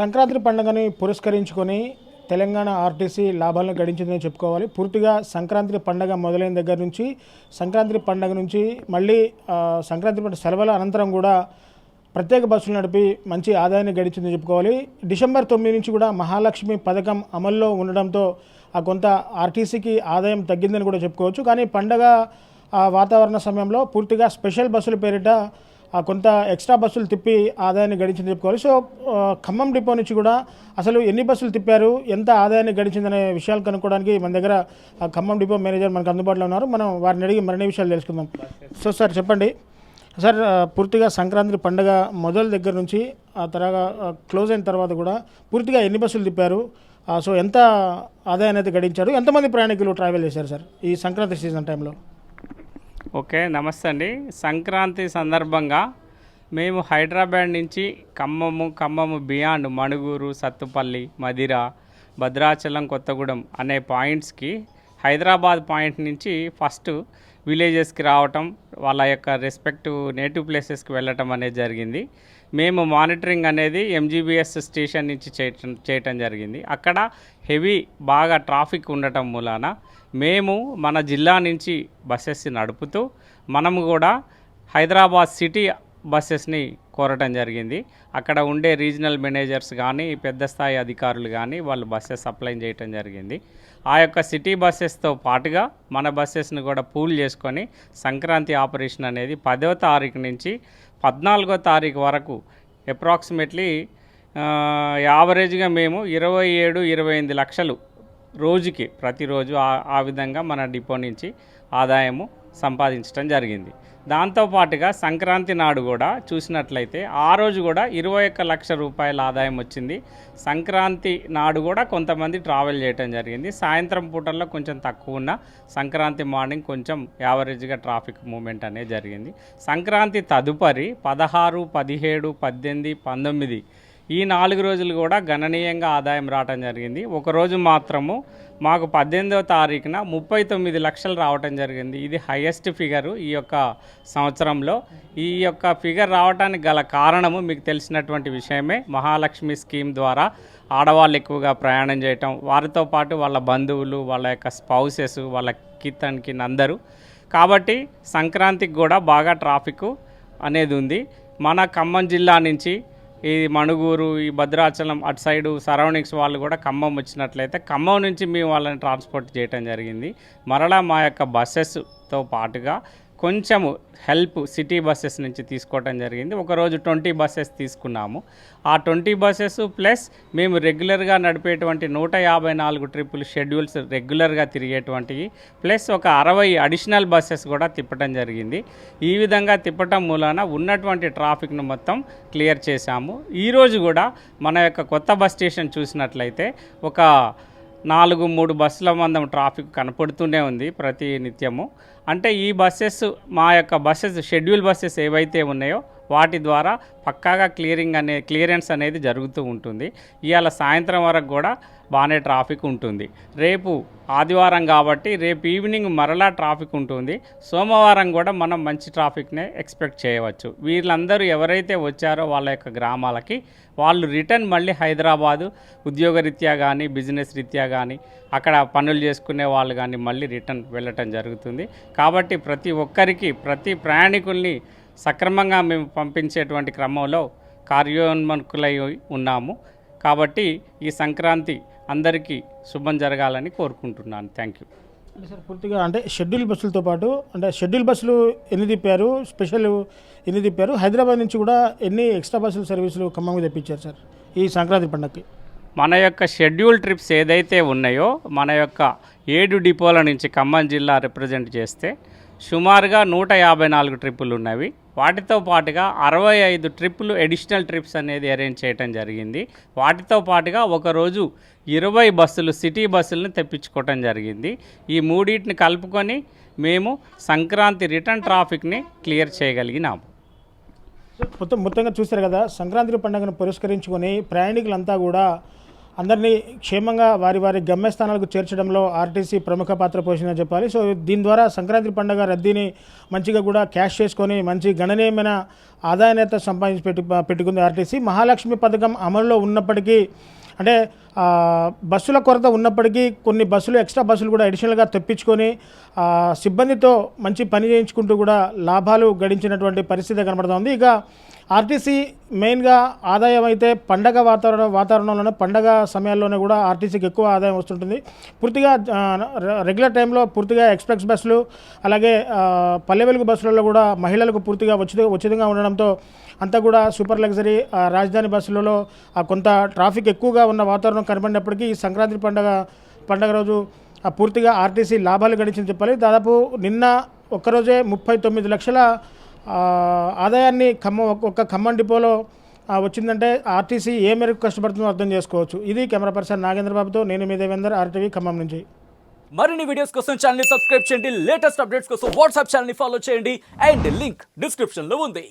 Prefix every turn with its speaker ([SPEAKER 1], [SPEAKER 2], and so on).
[SPEAKER 1] సంక్రాంతి పండుగని పురస్కరించుకొని తెలంగాణ ఆర్టీసీ లాభాలను గడించిందని చెప్పుకోవాలి. పూర్తిగా సంక్రాంతి పండగ మొదలైన దగ్గర నుంచి సంక్రాంతి పండగ నుంచి మళ్ళీ సంక్రాంతి పండుగ సెలవుల అనంతరం కూడా ప్రత్యేక బస్సులు నడిపి మంచి ఆదాయాన్ని గడించిందని చెప్పుకోవాలి. డిసెంబర్ తొమ్మిది నుంచి కూడా మహాలక్ష్మి పథకం అమల్లో ఉండడంతో ఆ కొంత ఆర్టీసీకి ఆదాయం తగ్గిందని కూడా చెప్పుకోవచ్చు. కానీ పండగ ఆ, వాతావరణ సమయంలో పూర్తిగా స్పెషల్ బస్సుల పేరిట కొంత ఎక్స్ట్రా బస్సులు తిప్పి ఆదాయాన్ని గడించింది చెప్పుకోవాలి. సో ఖమ్మం డిపో నుంచి కూడా అసలు ఎన్ని బస్సులు తిప్పారు? ఎంత ఆదాయాన్ని గడించిందనే విషయాలు కనుక్కోవడానికి మన దగ్గర ఆ ఖమ్మం డిపో మేనేజర్ మనకు అందుబాటులో ఉన్నారు. మనం వారిని అడిగి మరిన్ని విషయాలు తెలుసుకుందాం. సో సార్ చెప్పండి. సార్ పూర్తిగా సంక్రాంతి పండుగ మొదల దగ్గర నుంచి ఆ తర్వాత క్లోజ్ అయిన తర్వాత కూడా పూర్తిగా ఎన్ని బస్సులు తిప్పారు? సో ఎంత ఆదాయాన్ని అయితే గడించారు? ఎంతమంది ప్రయాణికులు ట్రావెల్ చేశారు సార్ ఈ సంక్రాంతి సీజన్ టైంలో?
[SPEAKER 2] ఓకే నమస్తే అండి. సంక్రాంతి సందర్భంగా మేము హైదరాబాద్ నుంచి ఖమ్మము ఖమ్మము బియాండ్ మణుగూరు సత్తుపల్లి మదిర భద్రాచలం కొత్తగూడెం అనే పాయింట్స్కి హైదరాబాద్ పాయింట్ నుంచి ఫస్ట్ విలేజెస్కి రావటం వాళ్ళ యొక్క రెస్పెక్టివ్ నేటివ్ ప్లేసెస్కి వెళ్ళటం అనేది జరిగింది. మేము మానిటరింగ్ అనేది ఎంజీబీఎస్ స్టేషన్ నుంచి చేయటం చేయటం జరిగింది. అక్కడ హెవీ బాగా ట్రాఫిక్ ఉండటం మూలాన మేము మన జిల్లా నుంచి బస్సెస్ నడుపుతూ మనము కూడా హైదరాబాద్ సిటీ బస్సెస్ని కోరటం జరిగింది. అక్కడ ఉండే రీజనల్ మేనేజర్స్ కానీ పెద్ద స్థాయి అధికారులు కానీ వాళ్ళు బస్సెస్ సప్లై చేయటం జరిగింది. ఆ యొక్క సిటీ బస్సెస్తో పాటుగా మన బస్సెస్ని కూడా పూల్ చేసుకొని సంక్రాంతి ఆపరేషన్ అనేది పదో తారీఖు నుంచి పద్నాలుగో తారీఖు వరకు అప్రాక్సిమేట్లీ యావరేజ్గా మేము ఇరవై ఏడు ఇరవై ఎనిమిది లక్షలు రోజుకి ప్రతిరోజు ఆ ఆ విధంగా మన డిపో నుంచి ఆదాయము సంపాదించడం జరిగింది. దాంతోపాటుగా సంక్రాంతి నాడు కూడా చూసినట్లయితే ఆ రోజు కూడా ఇరవై ఒక్క లక్ష రూపాయల ఆదాయం వచ్చింది. సంక్రాంతి నాడు కూడా కొంతమంది ట్రావెల్ చేయడం జరిగింది. సాయంత్రం పూటల్లో కొంచెం తక్కువ ఉన్న సంక్రాంతి మార్నింగ్ కొంచెం యావరేజ్గా ట్రాఫిక్ మూమెంట్ అనేది జరిగింది. సంక్రాంతి తదుపరి పదహారు పదిహేడు పద్దెనిమిది పంతొమ్మిది ఈ నాలుగు రోజులు కూడా గణనీయంగా ఆదాయం రావటం జరిగింది. ఒకరోజు మాత్రము మాకు పద్దెనిమిదవ తారీఖున ముప్పై తొమ్మిది లక్షలు రావటం జరిగింది. ఇది హయ్యెస్ట్ ఫిగరు ఈ యొక్క సంవత్సరంలో. ఈ యొక్క ఫిగర్ రావడానికి గల కారణము మీకు తెలిసినటువంటి విషయమే. మహాలక్ష్మి స్కీమ్ ద్వారా ఆడవాళ్ళు ఎక్కువగా ప్రయాణం చేయటం వారితో పాటు వాళ్ళ బంధువులు వాళ్ళ యొక్క స్పౌసెస్ వాళ్ళ కిత్తన్కి అందరూ. కాబట్టి సంక్రాంతికి కూడా బాగా ట్రాఫిక్ అనేది ఉంది. మన ఖమ్మం జిల్లా నుంచి ఈ మణుగూరు ఈ భద్రాచలం అటు సైడు సరౌండింగ్స్ వాళ్ళు కూడా ఖమ్మం వచ్చినట్లయితే ఖమ్మం నుంచి మేము వాళ్ళని ట్రాన్స్పోర్ట్ చేయడం జరిగింది. మరలా మా యొక్క బస్సెస్తో పాటుగా కొంచెము హెల్ప్ సిటీ బస్సెస్ నుంచి తీసుకోవటం జరిగింది. ఒకరోజు ట్వంటీ బస్సెస్ తీసుకున్నాము. ఆ ట్వంటీ బస్సెస్ ప్లస్ మేము రెగ్యులర్గా నడిపేటువంటి నూట యాభై నాలుగు ట్రిప్పులు షెడ్యూల్స్ రెగ్యులర్గా తిరిగేటువంటివి ప్లస్ ఒక అరవై అడిషనల్ బస్సెస్ కూడా తిప్పటం జరిగింది. ఈ విధంగా తిప్పటం మూలాన ఉన్నటువంటి ట్రాఫిక్ను మొత్తం క్లియర్ చేశాము. ఈరోజు కూడా మన యొక్క కొత్త బస్ స్టేషన్ చూసినట్లయితే ఒక నాలుగు మూడు బస్సుల మందం ట్రాఫిక్ కనపడుతూనే ఉంది ప్రతి నిత్యము. అంటే ఈ బస్సెస్ మా యొక్క బస్సెస్ షెడ్యూల్ బస్సెస్ ఏవైతే ఉన్నాయో వాటి ద్వారా పక్కాగా క్లియరింగ్ అనే క్లియరెన్స్ అనేది జరుగుతూ ఉంటుంది. ఇవాళ సాయంత్రం వరకు కూడా బాగానే ట్రాఫిక్ ఉంటుంది. రేపు ఆదివారం కాబట్టి రేపు ఈవినింగ్ మరలా ట్రాఫిక్ ఉంటుంది. సోమవారం కూడా మనం మంచి ట్రాఫిక్నే ఎక్స్పెక్ట్ చేయవచ్చు. వీళ్ళందరూ ఎవరైతే వచ్చారో వాళ్ళ యొక్క గ్రామాలకి వాళ్ళు రిటర్న్ మళ్ళీ హైదరాబాదు ఉద్యోగరీత్యా కానీ బిజినెస్ రీత్యా కానీ అక్కడ పనులు చేసుకునే వాళ్ళు కానీ మళ్ళీ రిటర్న్ వెళ్ళటం జరుగుతుంది. కాబట్టి ప్రతి ఒక్కరికి ప్రతి ప్రయాణికుల్ని సక్రమంగా మేము పంపించేటువంటి క్రమంలో కార్యోన్ముఖులై ఉన్నాము. కాబట్టి ఈ సంక్రాంతి అందరికీ శుభం జరగాలని కోరుకుంటున్నాను. Thank you.
[SPEAKER 1] అంటే సార్ పూర్తిగా అంటే షెడ్యూల్ బస్సులతో పాటు అంటే షెడ్యూల్ బస్సులు ఎన్ని తిప్పారు? స్పెషల్ ఎన్ని తిప్పారు? హైదరాబాద్ నుంచి కూడా ఎన్ని ఎక్స్ట్రా బస్సులు సర్వీసులు ఖమ్మంగా తెప్పించారు సార్ ఈ సంక్రాంతి పండగకి
[SPEAKER 2] మన యొక్క షెడ్యూల్ ట్రిప్స్ ఏదైతే ఉన్నాయో మన యొక్క ఏడు డిపోల నుంచి ఖమ్మం జిల్లా రిప్రజెంట్ చేస్తే సుమారుగా నూట యాభై నాలుగు ట్రిప్పులు ఉన్నవి వాటితో పాటుగా అరవై ఐదు ట్రిప్పులు అడిషనల్ ట్రిప్స్ అనేది అరేంజ్ చేయడం జరిగింది. వాటితో పాటుగా ఒకరోజు ఇరవై బస్సులు సిటీ బస్సులను తెప్పించుకోవటం జరిగింది. ఈ మూడింటిని కలుపుకొని మేము సంక్రాంతి రిటర్న్ ట్రాఫిక్ని క్లియర్ చేయగలిగినాము.
[SPEAKER 1] మొత్తం మొత్తంగా చూసారు కదా సంక్రాంతి పండుగను పురస్కరించుకొని ప్రయాణికులంతా కూడా అందరినీ క్షేమంగా వారి వారి గమ్యస్థానాలకు చేర్చడంలో ఆర్టీసీ ప్రముఖ పాత్ర పోషిందని చెప్పాలి. సో దీని ద్వారా సంక్రాంతి పండుగ రద్దీని మంచిగా కూడా క్యాష్ చేసుకొని మంచి గణనీయమైన ఆదాయాన్ని సంపాదించి పెట్టు పెట్టుకుంది ఆర్టీసీ. మహాలక్ష్మి పథకం అమలులో ఉన్నప్పటికీ అంటే బస్సుల కొరత ఉన్నప్పటికీ కొన్ని బస్సులు ఎక్స్ట్రా బస్సులు కూడా అడిషనల్గా తెప్పించుకొని సిబ్బందితో మంచి పని చేయించుకుంటూ కూడా లాభాలు గడించినటువంటి పరిస్థితి కనబడుతుంది ఇక ఆర్టీసీ మెయిన్గా ఆదాయం అయితే పండగ వాతావరణ వాతావరణంలోనే పండగ సమయాల్లోనే కూడా ఆర్టీసీకి ఎక్కువ ఆదాయం వస్తుంటుంది. పూర్తిగా రె- రెగ్యులర్ టైంలో పూర్తిగా ఎక్స్ప్రెస్ బస్సులు అలాగే పల్లెవెలుగు పల్లె వెలుగు బస్సులలో కూడా మహిళలకు పూర్తిగా ఉచిత ఉచితంగా ఉండడంతో అంతా కూడా సూపర్ లగ్జరీ రాజధాని బస్సులలో కొంత ట్రాఫిక్ ఎక్కువగా ఉన్న వాతావరణం కనబడినప్పటికీ ఈ సంక్రాంతి పండగ పండగ రోజు ఆ, పూర్తిగా ఆర్టీసీ లాభాలు గడించింది చెప్పాలి. దాదాపు నిన్న ఒక్కరోజే ముప్పై తొమ్మిది లక్షల ఆదాయాన్ని ఖమ్మం ఒక్క- ఒక్క ఖమ్మం డిపోలో వచ్చిందంటే ఆర్టీసీ ఏ మేరకు కష్టపడుతుందో అర్థం చేసుకోవచ్చు. ఇది కెమెరా పర్సన్ నాగేంద్రబాబుతో నేను మీ దేవేందర్ ఆర్టీవీ ఖమ్మం నుంచి.
[SPEAKER 3] మరిన్ని వీడియోస్ కోసం ఛానల్ సబ్స్క్రైబ్ చేయండి. లేటెస్ట్ అప్డేట్స్ కోసం వాట్సాప్ ఛానల్ని ఫాలో చేయండి. అండ్ లింక్ డిస్క్రిప్షన్లో ఉంది.